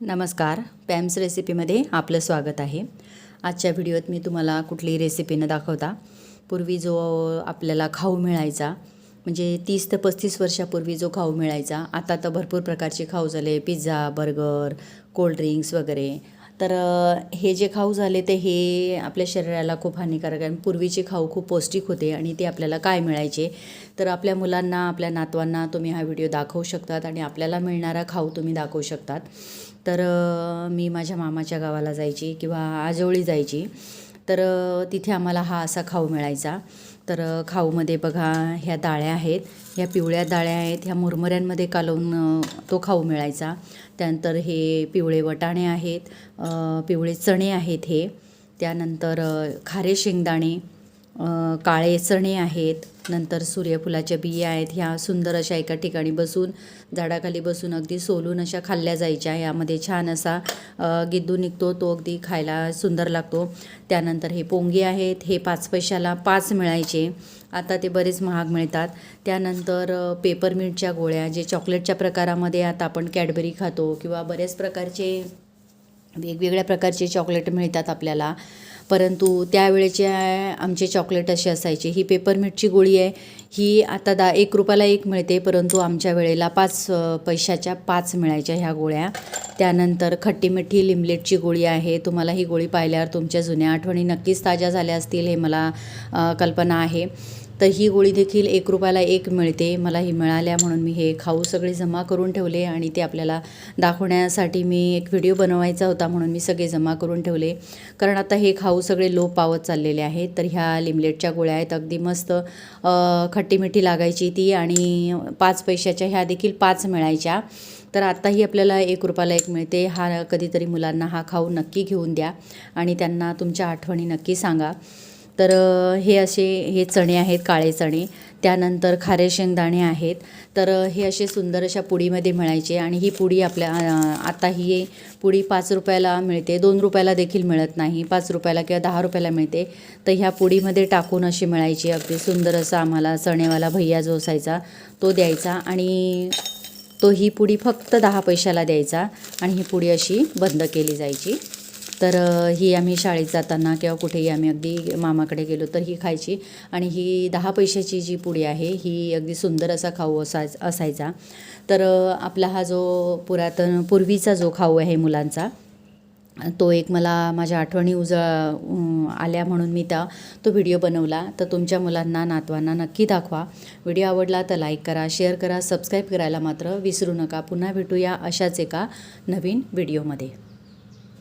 नमस्कार पॅम्स रेसिपीमध्ये आपलं स्वागत आहे. आजच्या व्हिडिओत मी तुम्हाला कुठली रेसिपी न दाखवता पूर्वी जो आपल्याला खाऊ मिळायचा म्हणजे तीस ते पस्तीस वर्षापूर्वी जो खाऊ मिळायचा आता तर भरपूर प्रकारचे खाऊ झाले पिझ्झा बर्गर कोल्ड्रिंक्स वगैरे तर हे जे खाऊ झाले ते हे आपल्या शरीराला खूप हानिकारक आहे. आणि पूर्वीचे खाऊ खूप पौष्टिक होते आणि ते आपल्याला काय मिळायचे? तर आपल्या मुलांना आपल्या नातवांना तुम्ही हा व्हिडिओ दाखवू शकतात आणि आपल्याला मिळणारा खाऊ तुम्ही दाखवू शकतात. तर मी माझ्या मामाच्या गावाला जायची किंवा आजोळी जायची. तर तिथे आम्हाला हा असा खाऊ मिळायचा. तर खाऊमध्ये बघा ह्या डाळ्या आहेत. ह्या पिवळ्या डाळ्या आहेत. ह्या मुरमुऱ्यांमध्ये कालवून तो खाऊ मिळायचा. त्यानंतर हे पिवळे वटाणे आहेत. पिवळे चणे आहेत हे. त्यानंतर खारे शेंगदाणे. काळे चणे आहेत नंतर सूर्यफुलाच्या बिया आहेत ह्या सुंदर अशा एका ठिकाणी बसून झाडाखाली बसून अगदी सोलून अशा खाल्ल्या जायच्या. यामध्ये छान असा गिद्दू निघतो तो अगदी खायला सुंदर लागतो. त्यानंतर हे पोंगे आहेत हे पाच पैशाला पाच मिळायचे. आता ते बरेच महाग मिळतात. त्यानंतर पेपरमिंटच्या गोळ्या जे चॉकलेटच्या प्रकारामध्ये आता आपण कॅडबरी खातो किंवा बऱ्याच प्रकारचे वेगवेगळ्या प्रकारचे चॉकलेट मिळतात आपल्याला. परंतु त्यावेळेचे आमचे चॉकलेट असे असायचे. ही पेपरमिटची गोळी आहे. ही आता दा एक रुपयाला एक मिळते परंतु आमच्या वेळेला पाच पैशाच्या पाच मिळायच्या ह्या गोळ्या. त्यानंतर खट्टी मिठी लिमलेटची गोळी आहे. तुम्हाला ही गोळी पाहिल्यावर तुमच्या जुन्या आठवणी नक्कीच ताज्या झाल्या असतील हे मला कल्पना आहे. तर ही गोळी देखील एक रुपयाला एक मिळते. मला ही मिळाल्या म्हणून मी हे खाऊ सगळे जमा करून ठेवले आणि ते आपल्याला दाखवण्यासाठी मी एक व्हिडिओ बनवायचा होता म्हणून मी सगळे जमा करून ठेवले. कारण आता हे खाऊ सगळे लोप पावत चाललेले आहेत. तर ह्या लिमलेटच्या गोळ्या आहेत. अगदी मस्त खट्टी मिठी लागायची ती आणि पाच पैशाच्या ह्या देखील पाच मिळायच्या. तर आत्ताही आपल्याला एक रुपयाला एक मिळते. हा कधीतरी मुलांना हा खाऊ नक्की घेऊन द्या आणि त्यांना तुमच्या आठवणी नक्की सांगा. तर हे असे हे चणे आहेत काळे चणे. त्यानंतर खारे शेंगदाणे आहेत. तर हे असे सुंदर अशा पुडीमध्ये मिळायचे आणि ही पुडी आपल्या आता ही पुडी पाच रुपयाला मिळते. दोन रुपयाला देखील मिळत नाही. पाच रुपयाला किंवा दहा रुपयाला मिळते. तर ह्या पुडीमध्ये टाकून अशी मिळायची. अगदी सुंदर असा आम्हाला चणेवाला भैया जो असायचा तो द्यायचा आणि तो ही पुडी फक्त दहा पैशाला द्यायचा आणि ही पुडी अशी बंद केली जायची. तर ही आम्ही शाळेत जाताना किंवा कुठेही आम्ही अगदी मामाकडे गेलो तर ही खायची. आणि ही दहा पैशाची जी पुडी आहे ही अगदी सुंदर असा खाऊ असाय असायचा. तर आपला हा जो पुरातन पूर्वीचा जो खाऊ आहे मुलांचा तो एक मला माझ्या आठवणी उज आल्या म्हणून मी त्या तो व्हिडिओ बनवला. तर तुमच्या मुलांना नातवांना नक्की दाखवा. व्हिडिओ आवडला तर लाईक करा शेअर करा सबस्क्राईब करायला मात्र विसरू नका. पुन्हा भेटूया अशाच एका नवीन व्हिडिओमध्ये.